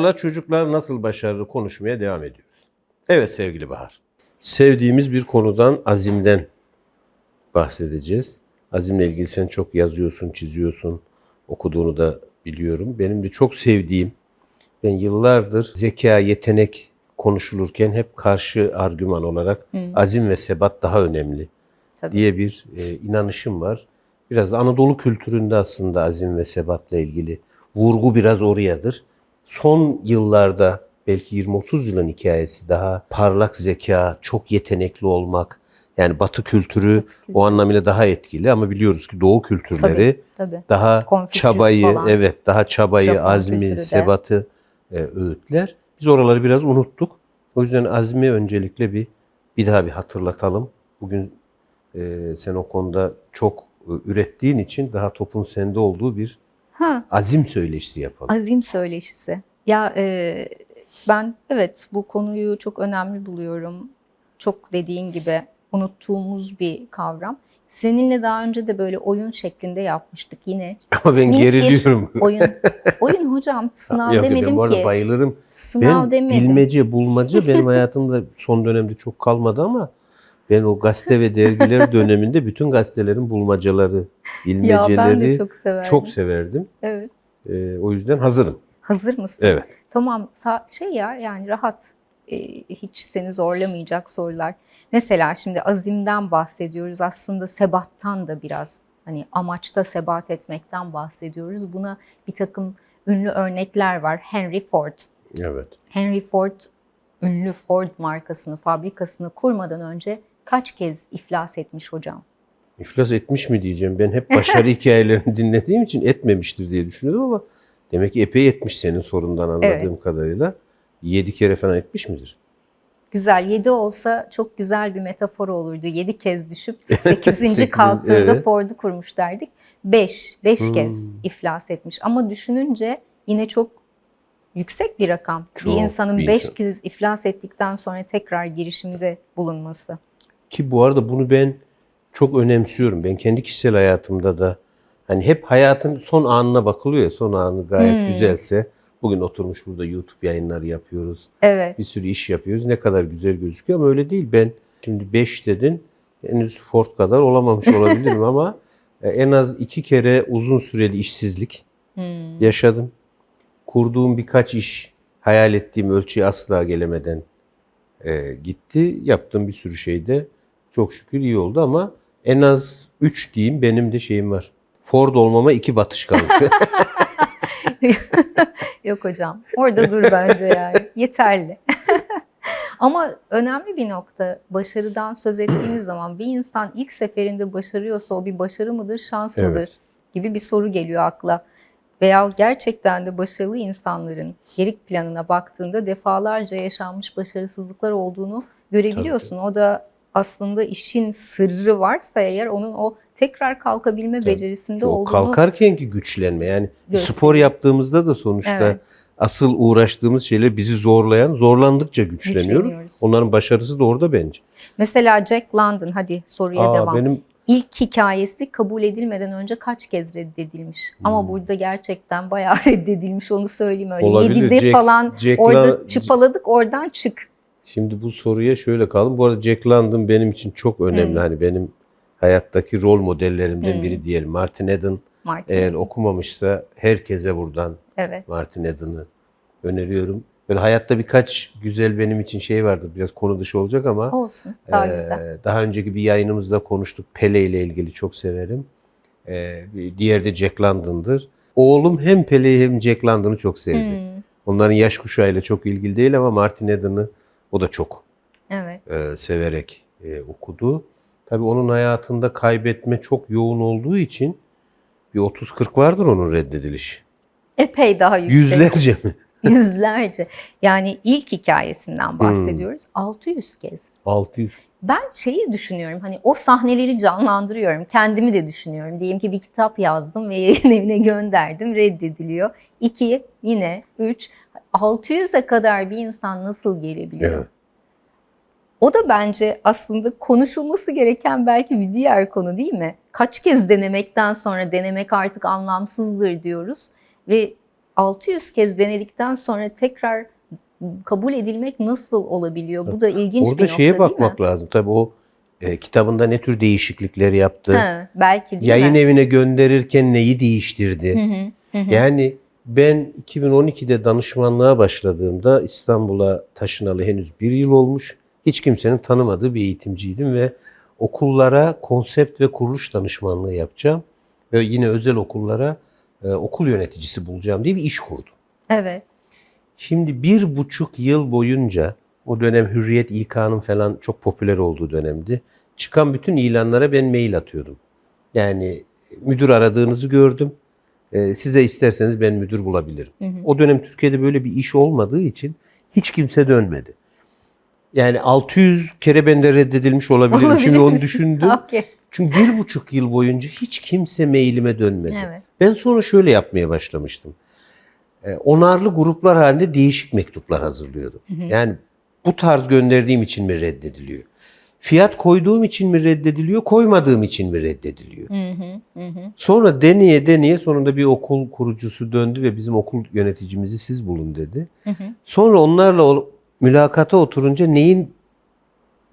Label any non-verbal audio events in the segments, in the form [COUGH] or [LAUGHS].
Bahar'la çocuklar nasıl başarılı konuşmaya devam ediyoruz. Evet sevgili Bahar. Sevdiğimiz bir konudan, azimden bahsedeceğiz. Azimle ilgili sen çok yazıyorsun, çiziyorsun, okuduğunu da biliyorum. Benim de çok sevdiğim, ben yıllardır zeka, yetenek konuşulurken hep karşı argüman olarak azim ve sebat daha önemli Tabii. diye bir e, inanışım var. Biraz da Anadolu kültüründe aslında azim ve sebatla ilgili vurgu biraz orayadır. Son yıllarda belki 20-30 yılın hikayesi daha parlak zeka, çok yetenekli olmak. Yani Batı kültürü o anlamıyla daha etkili ama biliyoruz ki Doğu kültürleri Tabii. daha Konfüçyüs çabayı, falan. evet daha çabayı, Japon azmi, kültürü de. sebatı e, öğütler. Biz oraları biraz unuttuk. O yüzden azmi öncelikle bir bir daha bir hatırlatalım. Bugün e, sen o konuda çok e, ürettiğin için daha topun sende olduğu bir Ha, azim söyleşisi yapalım. azim söyleşisi. Ya e, ben evet bu konuyu çok önemli buluyorum. Çok dediğin gibi unuttuğumuz bir kavram. Seninle daha önce de böyle oyun şeklinde yapmıştık yine. [LAUGHS] Ama ben minik bir geriliyorum. [LAUGHS] Oyun. Oyun hocam [LAUGHS] sınav Yok, ben demedim bu arada ki. bayılırım. Sınav Ben demedim. bilmece, bulmaca benim hayatımda son dönemde çok kalmadı ama ben o gazete ve dergiler [LAUGHS] döneminde bütün gazetelerin bulmacaları, ya bilmeceleri ben de çok severdim. çok severdim. Evet. Ee, o yüzden hazırım. Hazır mısın? Evet. Tamam sa- şey ya yani rahat e, hiç seni zorlamayacak sorular. Mesela şimdi azimden bahsediyoruz aslında sebattan da biraz hani amaçta sebat etmekten bahsediyoruz. Buna bir takım ünlü örnekler var. Henry Ford. Evet. Henry Ford ünlü Ford markasını, fabrikasını kurmadan önce kaç kez iflas etmiş hocam? İflas etmiş mi diyeceğim. Ben hep başarı [LAUGHS] hikayelerini dinlediğim için etmemiştir diye düşünüyordum ama demek ki epey etmiş senin sorundan anladığım kadarıyla. Yedi kere falan etmiş midir? Güzel. 7 olsa çok güzel bir metafor olurdu. 7 kez düşüp 8. [LAUGHS] Sekizinci, kalktığında evet. Ford'u kurmuş derdik. 5. 5 Hmm. kez iflas etmiş. Ama düşününce yine çok yüksek bir rakam. Çok bir insanın bir 5 insan. kez iflas ettikten sonra tekrar girişimde bulunması. Ki bu arada bunu ben çok önemsiyorum. Ben kendi kişisel hayatımda da hani hep hayatın son anına bakılıyor ya son anı gayet Hmm. güzelse bugün oturmuş burada YouTube yayınları yapıyoruz. Evet. Bir sürü iş yapıyoruz. Ne kadar güzel gözüküyor ama öyle değil. Ben şimdi 5 dedin. Henüz Ford kadar olamamış [LAUGHS] olabilirim ama e, en az iki kere uzun süreli işsizlik Hmm. yaşadım. Kurduğum birkaç iş hayal ettiğim ölçüye asla gelemeden e, gitti. Yaptığım bir sürü şey de çok şükür iyi oldu ama en az 3 diyeyim benim de şeyim var. Ford olmama iki batışkanlık. [LAUGHS] Yok hocam. Orada dur bence yani. Yeterli. [LAUGHS] Ama önemli bir nokta başarıdan söz ettiğimiz zaman bir insan ilk seferinde başarıyorsa o bir başarı mıdır, şans Evet. mıdır gibi bir soru geliyor akla. Veya gerçekten de başarılı insanların geri planına baktığında defalarca yaşanmış başarısızlıklar olduğunu görebiliyorsun. O da aslında işin sırrı varsa eğer onun o tekrar kalkabilme Tabii. becerisinde o olduğunu kalkarken ki güçlenme yani Gösteriyor. spor yaptığımızda da sonuçta Evet. asıl uğraştığımız şeyler bizi zorlayan zorlandıkça güçleniyoruz. Güçleniyoruz. Onların başarısı da orada bence. Mesela Jack London hadi soruya Aa, devam. benim İlk hikayesi kabul edilmeden önce kaç kez reddedilmiş? Ama Hmm. burada gerçekten bayağı [LAUGHS] reddedilmiş onu söyleyeyim öyle. Olabilir. Yedide Jack- falan Jack orada La- çıpaladık oradan çık. Şimdi bu soruya şöyle kaldım. Bu arada Jack London benim için çok önemli. Hmm. Hani benim hayattaki rol modellerimden Hmm. biri diyelim. Martin Eden Martin. eğer okumamışsa herkese buradan Evet. Martin Eden'ı öneriyorum. Böyle hayatta birkaç güzel benim için şey vardır. Biraz konu dışı olacak ama Olsun. Daha Ee, güzel. Daha önceki bir yayınımızda konuştuk. Pele ile ilgili çok severim. Bir diğer de Jack London'dır. Oğlum hem Pele'yi hem Jack London'ı çok sevdi. Hmm, Onların yaş kuşağıyla çok ilgili değil ama Martin Eden'ı o da çok Evet. e, severek e, okudu. Tabii onun hayatında kaybetme çok yoğun olduğu için bir 30-40 vardır onun reddedilişi. Epey daha yüksek. Yüzlerce mi? [LAUGHS] Yüzlerce. Yani ilk Hmm. hikayesinden bahsediyoruz. 600 kez. 600. Ben şeyi düşünüyorum hani o sahneleri canlandırıyorum. Kendimi de düşünüyorum. Diyelim ki bir kitap yazdım ve yayın [LAUGHS] evine gönderdim. Reddediliyor. İki yine üç 600'e kadar bir insan nasıl gelebiliyor? Evet. O da bence aslında konuşulması gereken belki bir diğer konu değil mi? Kaç kez denemekten sonra denemek artık anlamsızdır diyoruz ve 600 kez denedikten sonra tekrar kabul edilmek nasıl olabiliyor? Bu da ilginç bir Orada nokta şeye bakmak lazım. Tabii o e, kitabında ne tür değişiklikler yaptı. Ha, belki değil Yayın mi? evine gönderirken neyi değiştirdi. Hı, hı hı. Yani ben 2012'de danışmanlığa başladığımda İstanbul'a taşınalı henüz bir yıl olmuş. Hiç kimsenin tanımadığı bir eğitimciydim ve okullara konsept ve kuruluş danışmanlığı yapacağım. Ve yine özel okullara e, okul yöneticisi bulacağım diye bir iş kurdum. Evet. Şimdi bir buçuk yıl boyunca o dönem Hürriyet İK'nın falan çok popüler olduğu dönemdi. Çıkan bütün ilanlara ben mail atıyordum. Yani müdür aradığınızı gördüm. Ee, size isterseniz ben müdür bulabilirim. Hı hı. O dönem Türkiye'de böyle bir iş olmadığı için hiç kimse dönmedi. Yani 600 kere ben de reddedilmiş olabilirim. Olabilir Şimdi onu düşündüm. [LAUGHS] Okey. Çünkü bir buçuk yıl boyunca hiç kimse mailime dönmedi. Evet. Ben sonra şöyle yapmaya başlamıştım. Ee, onarlı gruplar halinde değişik mektuplar. Hı hı. Yani bu tarz gönderdiğim için mi reddediliyor? Fiyat koyduğum için mi reddediliyor, koymadığım için mi reddediliyor? Hı hı, hı hı. Sonra deneye deneye sonunda bir okul kurucusu döndü ve bizim okul yöneticimizi siz bulun dedi. Hı hı. Sonra onlarla o mülakata oturunca neyin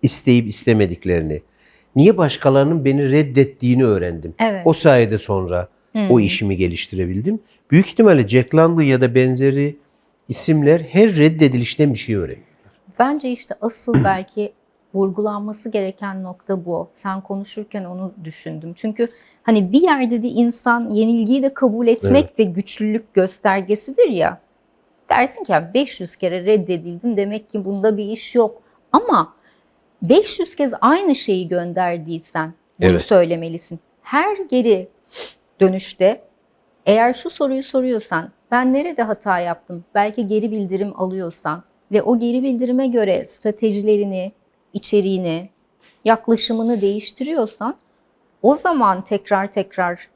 isteyip istemediklerini, niye başkalarının beni reddettiğini öğrendim. Evet. O sayede sonra O hı. işimi geliştirebildim. Büyük ihtimalle Jack London ya da benzeri isimler her reddedilişten bir şey öğreniyor. Bence işte asıl [CLEARS THROAT] belki vurgulanması gereken nokta bu. Sen konuşurken onu düşündüm. Çünkü hani bir yerde de insan yenilgiyi de kabul etmek de güçlülük göstergesidir ya. Dersin ki "Ya 500 kere reddedildim demek ki bunda bir iş yok. Ama 500 kez aynı şeyi gönderdiysen bunu Evet. söylemelisin. Her geri dönüşte eğer şu soruyu soruyorsan ben nerede hata yaptım? Belki geri bildirim alıyorsan ve o geri bildirime göre stratejilerini, içeriğini, yaklaşımını değiştiriyorsan o zaman tekrar tekrar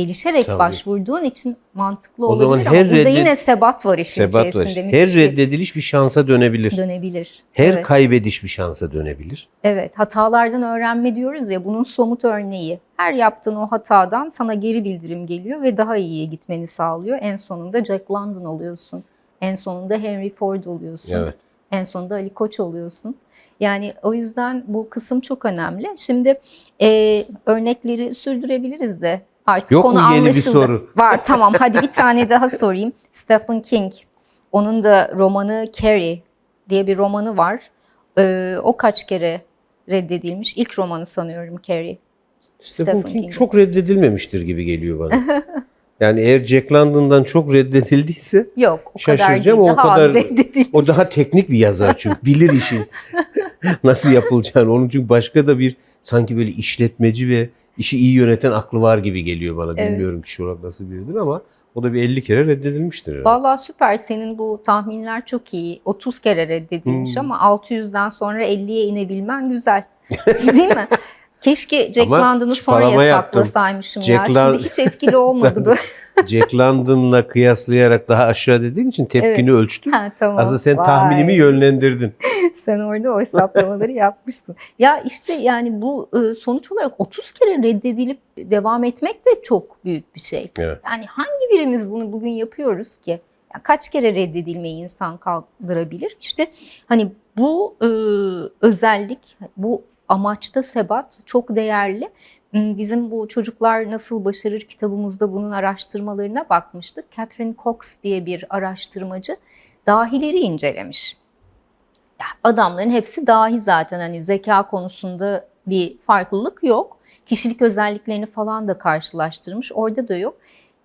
gelişerek Tabii. başvurduğun için mantıklı O olabilir zaman ama her burada reddet- yine sebat var işin Sebat var. içerisinde. Her müthiş bir reddediliş bir şansa dönebilir. dönebilir. Her evet. kaybediş bir şansa dönebilir. Evet, hatalardan öğrenme diyoruz ya bunun somut örneği. Her yaptığın o hatadan sana geri bildirim geliyor ve daha iyiye gitmeni sağlıyor. En sonunda Jack London oluyorsun. En sonunda Henry Ford oluyorsun. Evet. En sonunda Ali Koç oluyorsun. Yani o yüzden bu kısım çok önemli. Şimdi e, örnekleri sürdürebiliriz de artık Yok konu mu yeni bir anlaşıldı. soru? Var tamam hadi bir tane daha sorayım. [LAUGHS] Stephen King. Onun da romanı Carrie diye bir romanı var. Ee, o kaç kere reddedilmiş? İlk romanı sanıyorum Carrie. Stephen, Stephen King King'in. çok reddedilmemiştir gibi geliyor bana. [LAUGHS] yani eğer Jack London'dan çok reddedildiyse Yok o kadar değil. Şaşıracağım, o Daha kadar- reddedilmiş. o daha teknik bir yazar çünkü bilir işin [LAUGHS] nasıl yapılacağını. Onun çünkü başka da bir sanki böyle işletmeci ve işi iyi yöneten aklı var gibi geliyor bana. Evet. Bilmiyorum kişi olarak nasıl biridir ama o da bir 50 kere reddedilmiştir. herhalde. Vallahi süper. Senin bu tahminler çok iyi. 30 kere reddedilmiş Hmm. ama 600'den sonra 50'ye inebilmen güzel. [LAUGHS] Değil mi? Keşke Jack London'ı çıparama sonraya yaptım. saklasaymışım Jack ya. Şimdi hiç etkili olmadı [LAUGHS] bu. Jack London'la kıyaslayarak daha aşağı dediğin için tepkini ölçtüm. ha, tamam. Aslında sen Vay. tahminimi yönlendirdin. [LAUGHS] Sen orada o hesaplamaları yapmışsın. Ya işte yani bu e, sonuç olarak 30 kere reddedilip devam etmek de çok büyük bir şey. Evet. Yani hangi birimiz bunu bugün yapıyoruz ki? Ya kaç kere reddedilmeyi insan kaldırabilir? İşte hani bu e, özellik, bu amaçta sebat çok değerli. Hmm, Bizim bu Çocuklar Nasıl Başarır kitabımızda bunun araştırmalarına bakmıştık. Catherine Cox diye bir araştırmacı dahileri incelemiş. Ya adamların hepsi dahi zaten hani zeka konusunda bir farklılık yok. Kişilik özelliklerini falan da karşılaştırmış. Orada da yok.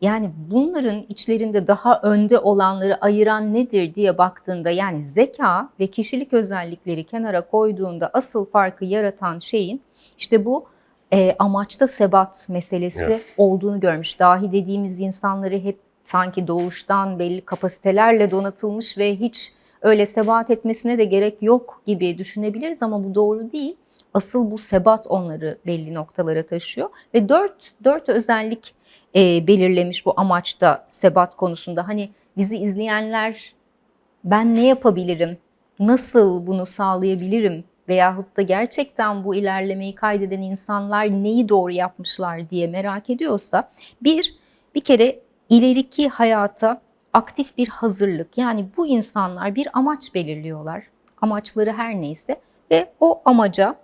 Yani bunların içlerinde daha önde olanları ayıran nedir diye baktığında yani zeka ve kişilik özellikleri kenara koyduğunda asıl farkı yaratan şeyin işte bu e, amaçta sebat meselesi Evet. olduğunu görmüş. Dahi dediğimiz insanları hep sanki doğuştan belli kapasitelerle donatılmış ve hiç öyle sebat etmesine de gerek yok gibi düşünebiliriz ama bu doğru değil. Asıl bu sebat onları belli noktalara taşıyor ve dört, dört özellik e, belirlemiş bu amaçta sebat konusunda. Hani bizi izleyenler ben ne yapabilirim, nasıl bunu sağlayabilirim veyahut da gerçekten bu ilerlemeyi kaydeden insanlar neyi doğru yapmışlar diye merak ediyorsa bir, bir kere ileriki hayata aktif bir hazırlık. Yani bu insanlar bir amaç belirliyorlar. Amaçları her neyse ve o amaca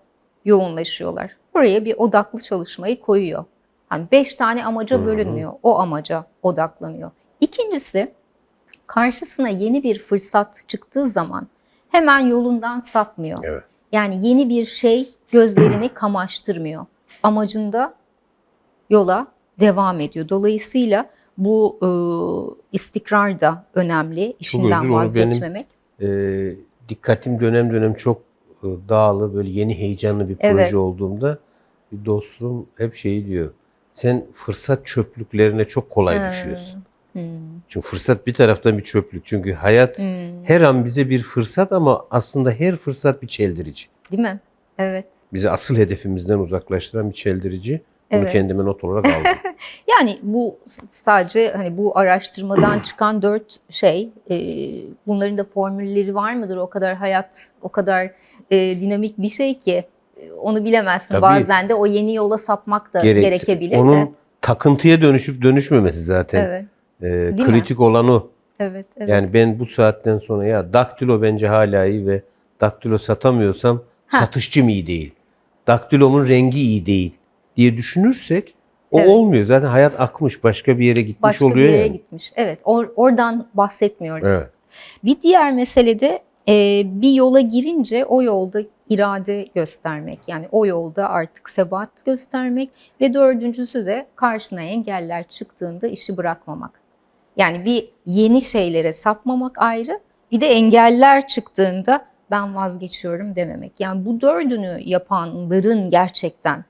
yoğunlaşıyorlar. Oraya bir odaklı çalışmayı koyuyor. Yani beş tane amaca bölünmüyor. O amaca odaklanıyor. İkincisi karşısına yeni bir fırsat çıktığı zaman hemen yolundan sapmıyor. Evet. Yani yeni bir şey gözlerini kamaştırmıyor. Amacında yola devam ediyor. Dolayısıyla bu e, istikrar da önemli. İşinden özür, onu benim- vazgeçmemek. E, dikkatim dönem dönem çok e, dağılı, böyle yeni heyecanlı bir proje Evet. olduğumda bir dostum hep şeyi diyor. Sen fırsat çöplüklerine çok kolay Hmm. düşüyorsun. Hmm. Çünkü fırsat bir taraftan bir çöplük. Çünkü hayat Hmm. her an bize bir fırsat ama aslında her fırsat bir çeldirici. Değil mi? Evet. Bizi asıl hedefimizden uzaklaştıran bir çeldirici. Bunu Evet. kendime not olarak [LAUGHS] aldım. Yani bu sadece hani bu araştırmadan [CLEARS THROAT] çıkan dört şey, e, bunların da formülleri var mıdır? O kadar hayat, o kadar e, dinamik bir şey ki e, onu bilemezsin. Tabii. Bazen de o yeni yola sapmak da Gerek- gerekebilir Onun de. takıntıya dönüşüp dönüşmemesi zaten. Evet, Mi? kritik olan o. evet, evet. Yani ben bu saatten sonra ya daktilo bence hala iyi ve daktilo satamıyorsam Ha. satışçım iyi değil. Daktilomun rengi iyi değil diye düşünürsek o Evet. olmuyor. Zaten hayat akmış başka bir yere gitmiş Başka oluyor bir yere yani. gitmiş. Evet, or- oradan bahsetmiyoruz. Evet. Bir diğer mesele de e, bir yola girince o yolda irade göstermek. Yani o yolda artık sebat göstermek ve dördüncüsü de karşına engeller çıktığında işi bırakmamak. Yani bir yeni şeylere sapmamak ayrı, bir de engeller çıktığında ben vazgeçiyorum dememek. Yani bu dördünü yapanların gerçekten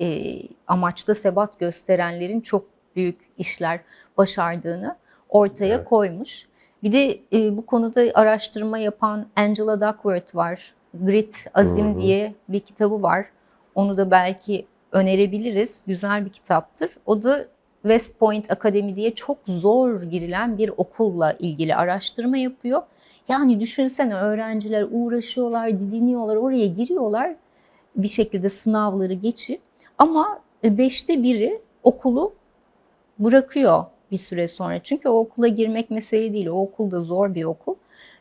e, amaçta sebat gösterenlerin çok büyük işler başardığını ortaya Evet. koymuş. Bir de e, bu konuda araştırma yapan Angela Duckworth var. Grit Azim Hı hı. diye bir kitabı var. Onu da belki önerebiliriz. Güzel bir kitaptır. O da West Point Akademi diye çok zor girilen bir okulla ilgili araştırma yapıyor. Yani düşünsene öğrenciler uğraşıyorlar, didiniyorlar, oraya giriyorlar bir şekilde sınavları geçip ama e, beşte biri okulu bırakıyor bir süre sonra. Çünkü o okula girmek mesele değil. O okul da zor bir okul.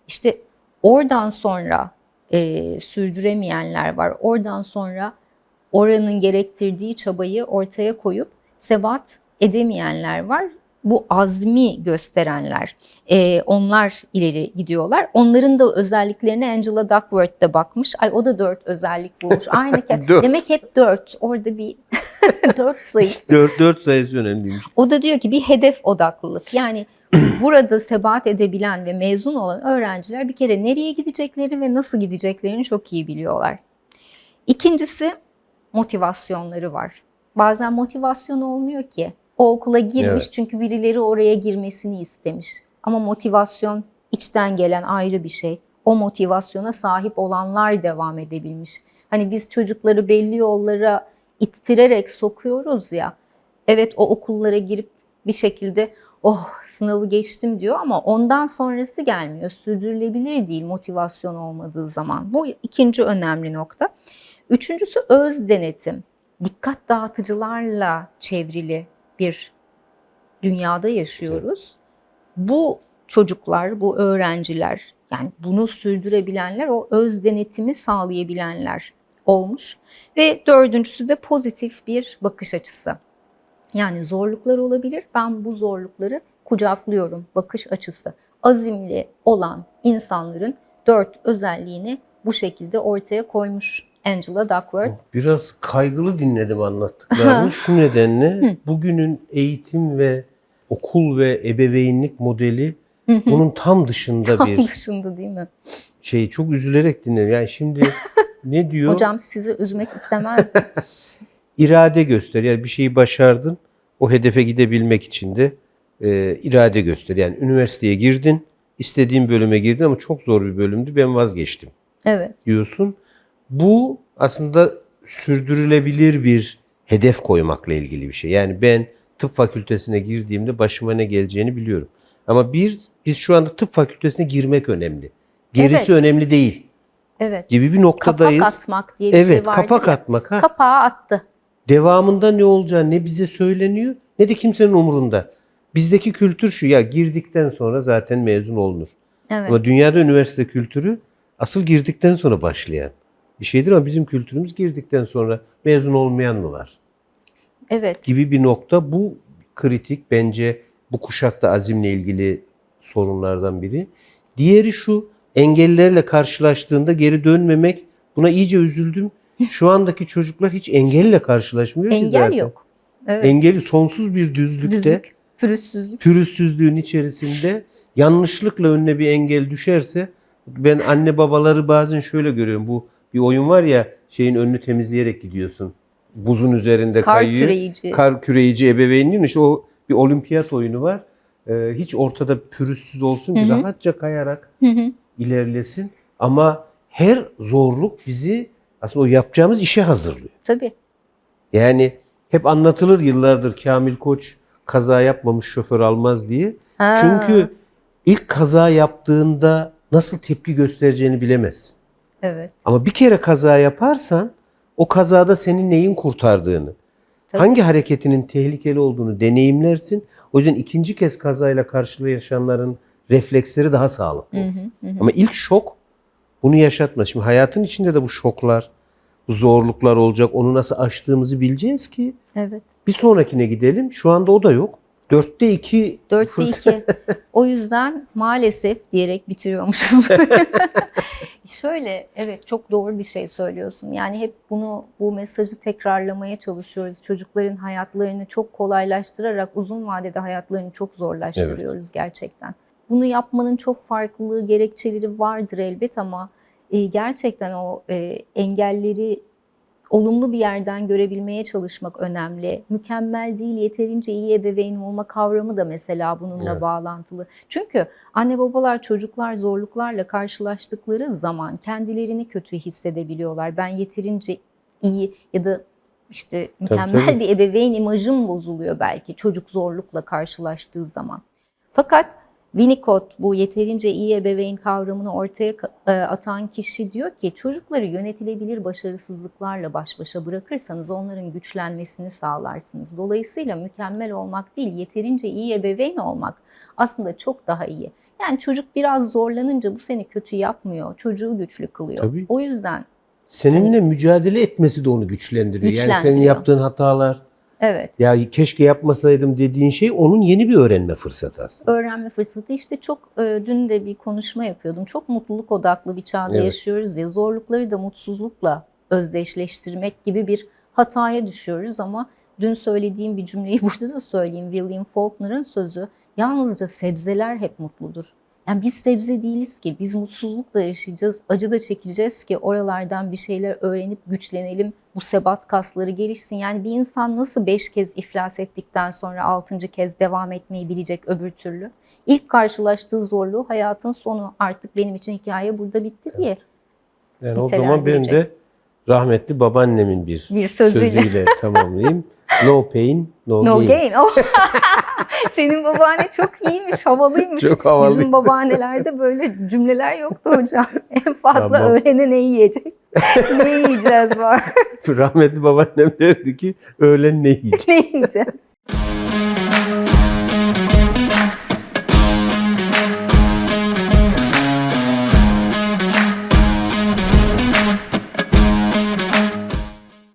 İşte oradan sonra e, sürdüremeyenler var. Oradan sonra oranın gerektirdiği çabayı ortaya koyup sebat edemeyenler var. Bu azmi gösterenler, e, onlar ileri gidiyorlar. Onların da özelliklerine Angela Duckworth de bakmış. Ay o da dört özellik bulmuş. Aynı. [LAUGHS] Dört. Demek hep dört. Orada bir [LAUGHS] dört sayı. 4, 4 sayısı önemliymiş. O da diyor ki bir hedef odaklılık. Yani [CLEARS THROAT] burada sebat edebilen ve mezun olan öğrenciler bir kere nereye gidecekleri ve nasıl gideceklerini çok iyi biliyorlar. İkincisi motivasyonları var. Bazen motivasyon olmuyor ki. O okula girmiş Evet. çünkü birileri oraya girmesini istemiş. Ama motivasyon içten gelen ayrı bir şey. O motivasyona sahip olanlar devam edebilmiş. Hani biz çocukları belli yollara ittirerek sokuyoruz ya. Evet o okullara girip bir şekilde oh sınavı geçtim diyor ama ondan sonrası gelmiyor. Sürdürülebilir değil motivasyon olmadığı zaman. Bu ikinci önemli nokta. Üçüncüsü öz denetim. Dikkat dağıtıcılarla çevrili bir dünyada yaşıyoruz. Bu çocuklar, bu öğrenciler yani bunu sürdürebilenler o öz denetimi sağlayabilenler olmuş. Ve dördüncüsü de pozitif bir bakış açısı. Yani zorluklar olabilir. Ben bu zorlukları kucaklıyorum bakış açısı. Azimli olan insanların dört özelliğini bu şekilde ortaya koymuş Angela Duckworth. Biraz kaygılı dinledim [LAUGHS] anlattıklarını. Şu nedenle bugünün eğitim ve okul ve ebeveynlik modeli bunun tam dışında Tam bir dışında değil mi? şey. Çok üzülerek dinledim. Yani şimdi [LAUGHS] ne diyor? Hocam sizi üzmek istemezdim. [LAUGHS] irade göster. Yani bir şeyi başardın. O hedefe gidebilmek için de e, irade göster. Yani üniversiteye girdin, istediğin bölüme girdin ama çok zor bir bölümdü. Ben vazgeçtim evet. diyorsun. Bu aslında sürdürülebilir bir hedef koymakla ilgili bir şey. Yani ben tıp fakültesine girdiğimde başıma ne geleceğini biliyorum. Ama bir, biz şu anda tıp fakültesine girmek önemli. Gerisi Evet. önemli değil Evet. gibi bir noktadayız. Kapak atmak diye bir evet, şey vardır kapak ya. atmak. Ha. Kapağı attı. Devamında ne olacağı ne bize söyleniyor ne de kimsenin umurunda. Bizdeki kültür şu ya girdikten sonra zaten mezun olunur. Evet. Ama dünyada üniversite kültürü asıl girdikten sonra başlayan bir şeydir ama bizim kültürümüz girdikten sonra mezun olmayan mı var? Evet. Gibi bir nokta bu kritik bence bu kuşakta azimle ilgili sorunlardan biri. Diğeri şu engellerle karşılaştığında geri dönmemek buna iyice üzüldüm. Şu andaki çocuklar hiç engelle karşılaşmıyor ki Engel zaten. yok. Evet. Engeli sonsuz bir düzlükte Düzlük, pürüzsüzlük. pürüzsüzlüğün içerisinde yanlışlıkla önüne bir engel düşerse ben anne babaları bazen şöyle görüyorum. Bu bir oyun var ya şeyin önünü temizleyerek gidiyorsun. Buzun üzerinde Kar kayıyor. küreyici. Kar küreyici ebeveynliğin işte o bir olimpiyat oyunu var. Ee, hiç ortada pürüzsüz olsun ki rahatça kayarak Hı hı. ilerlesin. Ama her zorluk bizi aslında o yapacağımız işe hazırlıyor. Tabii. Yani hep anlatılır yıllardır Kamil Koç kaza yapmamış şoför almaz diye. Ha. Çünkü ilk kaza yaptığında nasıl tepki göstereceğini bilemez. Evet. Ama bir kere kaza yaparsan o kazada senin neyin kurtardığını, Tabii. hangi hareketinin tehlikeli olduğunu deneyimlersin. O yüzden ikinci kez kazayla karşılaşanların refleksleri daha sağlıklı olur. hı, hı hı. Ama ilk şok bunu yaşatmaz. Şimdi hayatın içinde de bu şoklar, bu zorluklar olacak. Onu nasıl aştığımızı bileceğiz ki Evet. bir sonrakine gidelim. Şu anda o da yok. Dörtte iki Dörtte fırsat- iki. O yüzden maalesef diyerek bitiriyormuşuz. [LAUGHS] Şöyle evet çok doğru bir şey söylüyorsun. Yani hep bunu bu mesajı tekrarlamaya çalışıyoruz. Çocukların hayatlarını çok kolaylaştırarak uzun vadede hayatlarını çok zorlaştırıyoruz gerçekten. Bunu yapmanın çok farklı gerekçeleri vardır elbet ama e, gerçekten o e, engelleri olumlu bir yerden görebilmeye çalışmak önemli. Mükemmel değil, yeterince iyi ebeveyn olma kavramı da mesela bununla Evet. bağlantılı. Çünkü anne babalar çocuklar zorluklarla karşılaştıkları zaman kendilerini kötü hissedebiliyorlar. Ben yeterince iyi ya da işte mükemmel tabii. bir ebeveyn imajım bozuluyor belki çocuk zorlukla karşılaştığı zaman. Fakat Winnicott bu yeterince iyi ebeveyn kavramını ortaya e, atan kişi diyor ki çocukları yönetilebilir başarısızlıklarla baş başa bırakırsanız onların güçlenmesini sağlarsınız. Dolayısıyla mükemmel olmak değil yeterince iyi ebeveyn olmak aslında çok daha iyi. Yani çocuk biraz zorlanınca bu seni kötü yapmıyor, çocuğu güçlü kılıyor. Tabii. O yüzden Seninle mücadele etmesi de onu güçlendiriyor. Yani senin Güçlendiriyor. yaptığın hatalar, evet ya keşke yapmasaydım dediğin şey onun yeni bir öğrenme fırsatı aslında. öğrenme fırsatı işte çok e, dün de bir konuşma yapıyordum. Çok mutluluk odaklı bir çağda Evet. yaşıyoruz ya zorlukları da mutsuzlukla özdeşleştirmek gibi bir hataya düşüyoruz ama dün söylediğim bir cümleyi [LAUGHS] burada da söyleyeyim. William Faulkner'ın sözü yalnızca sebzeler hep mutludur. Yani biz sebze değiliz ki biz mutsuzlukla yaşayacağız, acı da çekeceğiz ki oralardan bir şeyler öğrenip güçlenelim, bu sebat kasları gelişsin. Yani bir insan nasıl beş kez iflas ettikten sonra altıncı kez devam etmeyi bilecek öbür türlü? İlk karşılaştığı zorluğu hayatın sonu artık benim için hikaye burada bitti diye Yani o zaman ben nitelendirecek. de rahmetli babaannemin bir, bir sözüyle. sözüyle [LAUGHS] tamamlayayım. No pain, no, No gain. gain. Oh. [LAUGHS] Senin babaanne çok iyiymiş, havalıymış. Çok havalı. Bizim babaannelerde böyle cümleler yoktu hocam. [LAUGHS] En fazla Tamam. öğlene ne yiyecek? [LAUGHS] ne yiyeceğiz var. Rahmetli babaannem derdi ki öğlen ne yiyeceğiz? ne yiyeceğiz?